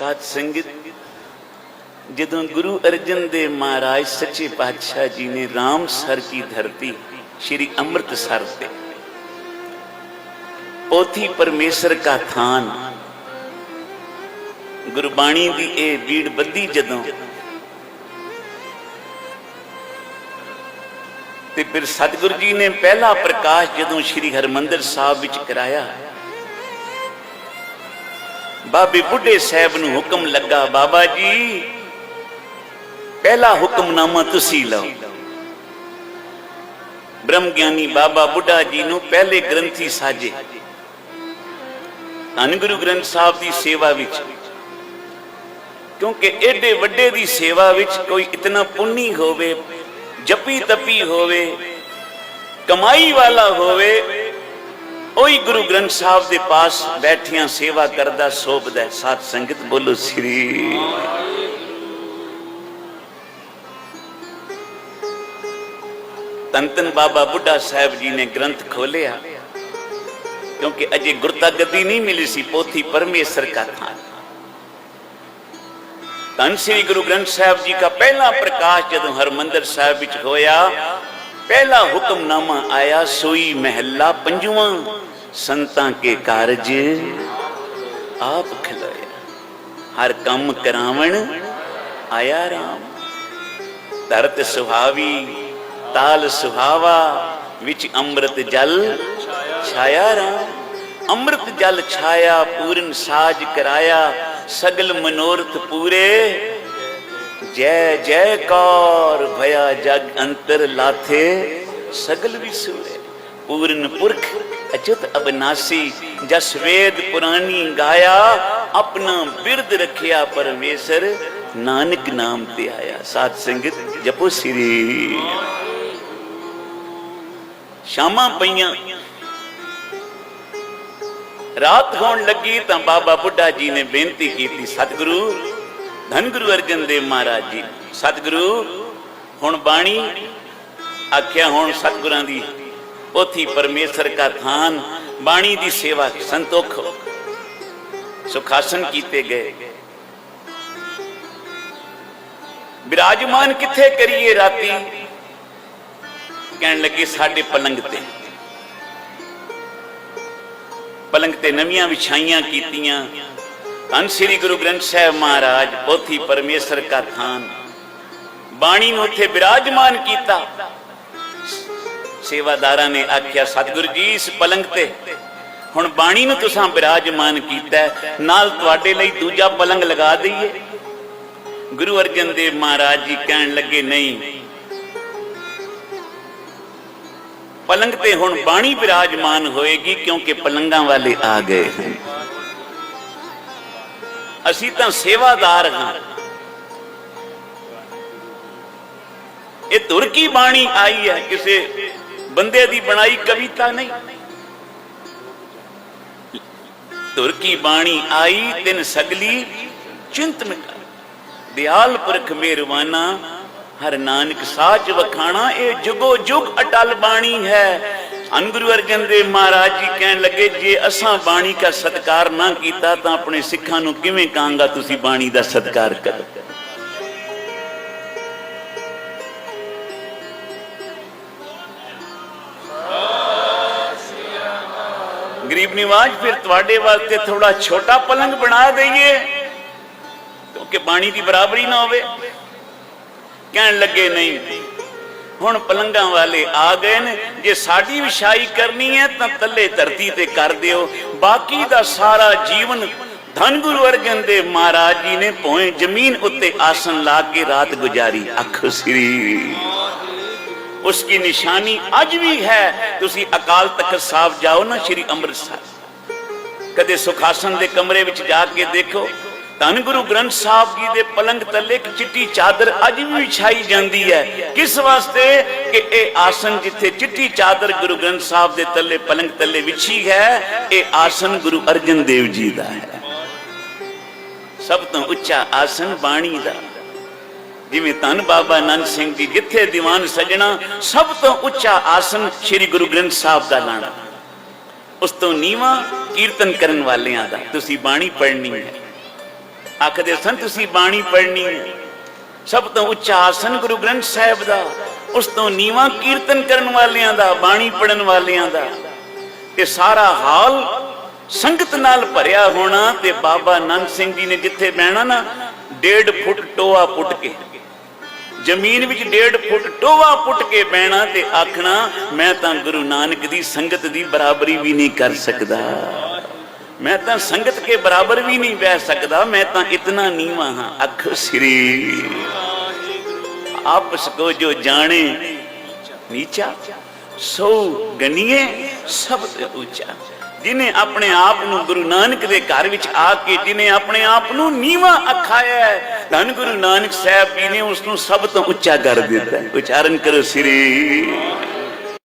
ਸਾਧ ਸੰਗਤ, ਜਦੋਂ ਗੁਰੂ ਅਰਜਨ ਦੇਵ ਮਹਾਰਾਜ ਸੱਚੇ ਪਾਤਸ਼ਾਹ ਜੀ ਨੇ ਰਾਮਸਰ ਕੀ ਧਰਤੀ, ਸ਼੍ਰੀ ਅੰਮ੍ਰਿਤਸਰ ਤੇ, ਪੋਥੀ ਪਰਮੇਸ਼ਰ ਕਾ ਥਾਨ, ਗੁਰਬਾਣੀ ਦੀ ਇਹ ਬੀੜ ਬੱਦੀ ਜਦੋਂ, ਤੇ ਫਿਰ ਸਤਿਗੁਰੂ ਜੀ ਨੇ ਪਹਿਲਾ ਪ੍ਰਕਾਸ਼ ਜਦੋਂ ਸ਼੍ਰੀ ਹਰਮੰਦਰ ਸਾਹਿਬ ਵਿੱਚ ਕਰਾਇਆ ਬਾਬੇ ਬੁੱਢੇ ਸਾਹਿਬ ਨੂੰ ਹੁਕਮ ਲੱਗਾ, ਬਾਬਾ ਜੀ, ਪਹਿਲਾ ਹੁਕਮਨਾਮਾ ਤੁਸੀਂ ਲਓ। ਬ੍ਰਹਮ ਗਿਆਨੀ ਬਾਬਾ ਬੁੱਢਾ ਜੀ ਨੂੰ ਪਹਿਲੇ ਗ੍ਰੰਥੀ ਸਾਜੇ। ਧੰਨ ਗੁਰੂ ਗ੍ਰੰਥ ਸਾਹਿਬ ਦੀ ਸੇਵਾ ਵਿੱਚ। ਕਿਉਂਕਿ ਏਡੇ ਵੱਡੇ ਦੀ ਸੇਵਾ ਵਿੱਚ ਕੋਈ ਇਤਨਾ ਪੁੰਨੀ ਹੋਵੇ ਜਪੀ ਤਪੀ ਹੋਵੇ, ਕਮਾਈ ਵਾਲਾ ਹੋਵੇ ਉਹੀ ਗੁਰੂ ਗ੍ਰੰਥ ਸਾਹਿਬ ਦੇ ਪਾਸ ਬੈਠਿਆਂ ਸੇਵਾ ਕਰਦਾ ਸੋਭਦਾ ਸਾਧ ਸੰਗਤ ਬੋਲੋ ਸ੍ਰੀ ਤਨ ਬਾਬਾ ਬੁੱਢਾ ਸਾਹਿਬ ਜੀ ਨੇ ਗ੍ਰੰਥ ਖੋਲਿਆ ਕਿਉਂਕਿ ਅਜੇ ਗੁਰਤਾ ਗੱਦੀ ਨਹੀਂ ਮਿਲੀ ਸੀ, ਪੋਥੀ ਪਰਮੇਸ਼ਰ ਕਾ ਥਾਨ ਧੰਨ ਸ੍ਰੀ ਗੁਰੂ ਗ੍ਰੰਥ ਸਾਹਿਬ ਜੀ ਦਾ ਪਹਿਲਾ ਪ੍ਰਕਾਸ਼ ਜਦੋਂ ਹਰਮੰਦਰ ਸਾਹਿਬ ਵਿੱਚ ਹੋਇਆ, ਪਹਿਲਾ ਹੁਕਮਨਾਮਾ ਆਇਆ, ਸੋਈ ਮਹਿਲਾ ਪੰਜਵਾਂ। ਸੰਤਾਂ ਕੇ ਕਾਰਜ ਆਪ ਖਲੋਇਆ। ਹਰ ਕੰਮ ਕਰਾਵਣ ਆਇਆ ਰਾਮ। ਧਰਤ ਸੁਹਾਵੀ, ਤਾਲ ਸੁਹਾਵਾ, ਵਿੱਚ ਅੰਮ੍ਰਿਤ ਜਲ ਛਾਇਆ ਰਾਮ। ਅੰਮ੍ਰਿਤ ਜਲ ਛਾਇਆ, ਪੂਰਨ ਸਾਜ ਕਰਾਇਆ, ਸਗਲ ਮਨੋਰਥ ਪੂਰੇ। ਜੈ ਜੈ ਕਾਰ, ਭਇਆ ਜਗ ਅੰਤਰ ਲਾਥੇ, ਸਗਲ ਵੀ ਵਿਸੂਰੇ ਪੂਰਨ ਪੁਰਖ ਅਚੁੱਤ ਅਬਨਾਸੀ, ਜਸ ਵੇਦ ਪੁਰਾਣੀ ਗਾਇਆ, ਆਪਣਾ ਬਿਰਦ ਰੱਖਿਆ ਪਰਮੇਸ਼ਰ, ਨਾਨਕ ਨਾਮ ਤੇ ਆਇਆ। ਸਾਧ ਸੰਗਤ, ਜਪੋ ਸ੍ਰੀ। ਸ਼ਾਮਾਂ ਪਈਆਂ। ਰਾਤ ਹੋਣ ਲੱਗੀ ਤਾਂ ਬਾਬਾ ਬੁੱਢਾ ਜੀ ਨੇ ਬੇਨਤੀ ਕੀਤੀ, ਸਤਿਗੁਰੂ, ਧੰਨ ਗੁਰੂ ਅਰਜਨ ਦੇਵ ਮਹਾਰਾਜ ਜੀ, ਸਤਿਗੁਰੂ, ਹੁਣ ਬਾਣੀ ਆਖਿਆ ਹੁਣ ਸਤਿਗੁਰਾਂ ਦੀ ਪੋਥੀ ਪਰਮੇਸ਼ਰ ਕਾ ਥਾਨ ਬਾਣੀ ਦੀ ਸੇਵਾ ਸੰਤੋਖ ਸੁਖਾਸਨ ਕੀਤੇ ਗਏ ਵਿਰਾਜਮਾਨ ਕਿੱਥੇ ਕਰੀਏ ਰਾਤੀ ਕਹਿਣ ਲੱਗੇ ਸਾਡੇ ਪਲੰਗ ਤੇ ਪਲੰਗ ਤੇ ਨਵੀਆਂ ਵਿਛਾਈਆਂ ਕੀਤੀਆਂ ਧੰਨ ਸ੍ਰੀ ਗੁਰੂ ਗ੍ਰੰਥ ਸਾਹਿਬ ਮਹਾਰਾਜ ਪੋਥੀ ਪਰਮੇਸ਼ਰ ਕਾ ਥਾਨ ਬਾਣੀ ਨੂੰ ਉੱਥੇ ਵਿਰਾਜਮਾਨ ਕੀਤਾ ਸੇਵਾਦਾਰਾਂ ਨੇ ਆਖਿਆ, ਸਤਿਗੁਰੂ ਜੀ, ਇਸ ਪਲੰਗ ਤੇ ਹੁਣ ਬਾਣੀ ਨੂੰ ਤੁਸੀਂ ਵਿਰਾਜਮਾਨ ਕੀਤਾ ਨਾਲ ਤੁਹਾਡੇ ਲਈ ਦੂਜਾ ਪਲੰਗ ਲਗਾ ਦਈਏ। ਗੁਰੂ ਅਰਜਨ ਦੇਵ ਮਹਾਰਾਜ ਜੀ ਕਹਿਣ ਲੱਗੇ, ਨਹੀਂ। ਪਲੰਗ ਤੇ ਹੁਣ ਬਾਣੀ ਵਿਰਾਜਮਾਨ ਹੋਏਗੀ ਕਿਉਂਕਿ ਪਲੰਗਾਂ ਵਾਲੇ ਆ ਗਏ ਹਨ। ਅਸੀਂ ਤਾਂ ਸੇਵਾਦਾਰ ਹਾਂ। ਇਹ ਤੁਰਕੀ ਬਾਣੀ ਆਈ ਹੈ? ਕਿਸੇ ਬੰਦੇ ਦੀ ਬਣਾਈ ਕਵਿਤਾ ਨਹੀਂ। ਧੁਰ ਕੀ ਬਾਣੀ ਆਈ, ਤਿਨ ਸਗਲੀ ਚਿੰਤ ਮਿਟਾ ਦਿਆਲ ਪੁਰਖ ਮਿਹਰਵਾਨਾ ਹਰ ਨਾਨਕ ਸਾਚ ਵਖਾਣਾ, ਇਹ ਜੁਗੋ ਜੁਗ ਅਟਲ ਬਾਣੀ ਹੈ। ਅਨਗੁਰੂ ਅਰਜਨ ਦੇਵ ਮਹਾਰਾਜ ਜੀ ਕਹਿਣ ਲੱਗੇ, ਜੇ ਅਸਾਂ ਬਾਣੀ ਦਾ ਸਤਕਾਰ ਨਾ ਕੀਤਾ ਤਾਂ ਆਪਣੇ ਸਿੱਖਾਂ ਨੂੰ ਕਿਵੇਂ ਕਹਾਂਗਾ ਤੁਸੀਂ ਬਾਣੀ ਦਾ ਸਤਕਾਰ ਕਰੋ। ਗਰੀਬ ਨਿਵਾਜ, ਫਿਰ ਤੁਹਾਡੇ ਵਾਸਤੇ ਥੋੜਾ ਛੋਟਾ ਪਲੰਗ ਬਣਾ ਦਈਏ, ਕਿਉਂਕਿ ਬਾਣੀ ਦੀ ਬਰਾਬਰੀ ਨਾ ਹੋਵੇ। ਕਹਿਣ ਲੱਗੇ, ਨਹੀਂ, ਹੁਣ ਪਲੰਗਾਂ ਵਾਲੇ ਆ ਗਏ ਨੇ, ਜੇ ਸਾਡੀ ਵਿਛਾਈ ਕਰਨੀ ਹੈ, ਤਾਂ ਤੱਲੇ ਧਰਤੀ ਤੇ ਕਰ ਦਿਓ। ਬਾਕੀ ਦਾ ਸਾਰਾ ਜੀਵਨ ਧੰਨ ਗੁਰੂ ਅਰਜਨ ਦੇਵ ਮਹਾਰਾਜ ਜੀ ਨੇ ਭੋਏ ਜ਼ਮੀਨ ਉੱਤੇ ਆਸਨ ਲਾ ਕੇ ਰਾਤ ਗੁਜ਼ਾਰੀ। ਅੱਖ ਸ੍ਰੀ। ਉਸकी ਨਿਸ਼ਾਨੀ ਅੱਜ ਵੀ ਹੈ ਤੁਸੀਂ ਅਕਾਲ ਤਖਤ ਸਾਹਿਬ ਜਾਓ ਨਾ ਸ੍ਰੀ ਅੰਮ੍ਰਿਤਸਰ ਕਦੇ ਸੁਖਾਸਨ ਦੇ ਕਮਰੇ ਵਿੱਚ ਜਾ ਕੇ ਦੇਖੋ ਧੰਨ ਗੁਰੂ ਗ੍ਰੰਥ ਸਾਹਿਬ ਜੀ ਦੇ ਪਲੰਗ ਥੱਲੇ ਇੱਕ ਚਿੱਟੀ ਚਾਦਰ ਅੱਜ ਵੀ ਵਿਛਾਈ ਜਾਂਦੀ ਹੈ ਕਿਸ ਵਾਸਤੇ ਕਿ ਇਹ ਆਸਨ ਜਿੱਥੇ ਚਿੱਟੀ ਚਾਦਰ ਗੁਰੂ ਗ੍ਰੰਥ ਸਾਹਿਬ ਦੇ ਥੱਲੇ ਪਲੰਗ ਥੱਲੇ ਵਿਛੀ ਹੈ ਇਹ ਆਸਨ ਗੁਰੂ ਅਰਜਨ ਦੇਵ ਜੀ ਦਾ ਹੈ ਸਭ ਤੋਂ ਉੱਚਾ ਆਸਨ ਬਾਣੀ ਦਾ ਜਿਵੇਂ ਧੰਨ ਬਾਬਾ ਆਨੰਦ ਸਿੰਘ ਜੀ ਜਿੱਥੇ ਦੀਵਾਨ ਸਜਣਾ, ਸਭ ਤੋਂ ਉੱਚਾ ਆਸਨ ਸ੍ਰੀ ਗੁਰੂ ਗ੍ਰੰਥ ਸਾਹਿਬ ਦਾ ਲਾਣਾ। ਉਸ ਤੋਂ ਨੀਵਾ ਕੀਰਤਨ ਕਰਨ ਵਾਲਿਆਂ ਦਾ, ਤੁਸੀਂ ਬਾਣੀ ਪੜ੍ਹਨੀ ਹੈ। ਆਖਦੇ ਸਨ, ਤੁਸੀਂ ਬਾਣੀ ਪੜ੍ਹਨੀ ਹੈ। ਸਭ ਤੋਂ ਉੱਚਾ ਆਸਨ ਗੁਰੂ ਗ੍ਰੰਥ ਸਾਹਿਬ ਦਾ, ਉਸ ਤੋਂ ਨੀਵਾ ਕੀਰਤਨ ਕਰਨ ਵਾਲਿਆਂ ਦਾ, ਬਾਣੀ ਪੜਨ ਵਾਲਿਆਂ ਦਾ। ਤੇ ਸਾਰਾ ਹਾਲ ਸੰਗਤ ਨਾਲ ਭਰਿਆ ਹੋਣਾ ਤੇ ਬਾਬਾ ਨੰਦ ਸਿੰਘ ਜੀ ਨੇ ਜਿੱਥੇ ਬਹਿਣਾ ਨਾ, ਡੇਢ ਫੁੱਟ ਟੋਆ ਪੁੱਟ ਕੇ। ਜ਼ਮੀਨ ਵਿੱਚ ਡੇਢ ਫੁੱਟ ਟੋਵਾ ਪੁੱਟ ਕੇ ਬਹਿਣਾ ਤੇ ਆਖਣਾ, ਮੈਂ ਤਾਂ ਗੁਰੂ ਨਾਨਕ ਦੀ ਸੰਗਤ ਦੀ ਬਰਾਬਰੀ ਵੀ ਨਹੀਂ ਕਰ ਸਕਦਾ। ਮੈਂ ਤਾਂ ਸੰਗਤ ਕੇ ਬਰਾਬਰ ਵੀ ਨਹੀਂ ਬਹਿ ਸਕਦਾ, ਮੈਂ ਤਾਂ ਇਤਨਾ ਨੀਵਾ ਹਾਂ, ਅੱਖ ਸ੍ਰੀ। ਆਪਸ ਕੋ ਜੋ ਜਾਣੇ, ਨੀਚਾ। ਸੋ ਗਨੀਏ, ਸਭ ਤੋਂ ਉੱਚਾ। ਜਿਨੇ ਆਪਣੇ ਆਪ ਨੂੰ ਗੁਰੂ ਨਾਨਕ ਦੇ ਘਰ ਵਿੱਚ ਆ ਕੇ ਜਿਨੇ ਆਪਣੇ ਆਪ ਨੂੰ ਨੀਵਾ ਅਖਾਇਆ ਧੰਨ ਗੁਰੂ ਨਾਨਕ ਸਾਹਿਬ ਜੀ ਨੇ ਉਸ ਨੂੰ ਸਭ ਤੋਂ ਉੱਚਾ ਕਰ ਦਿੱਤਾ ਉਚਾਰਨ ਕਰੋ ਸ੍ਰੀ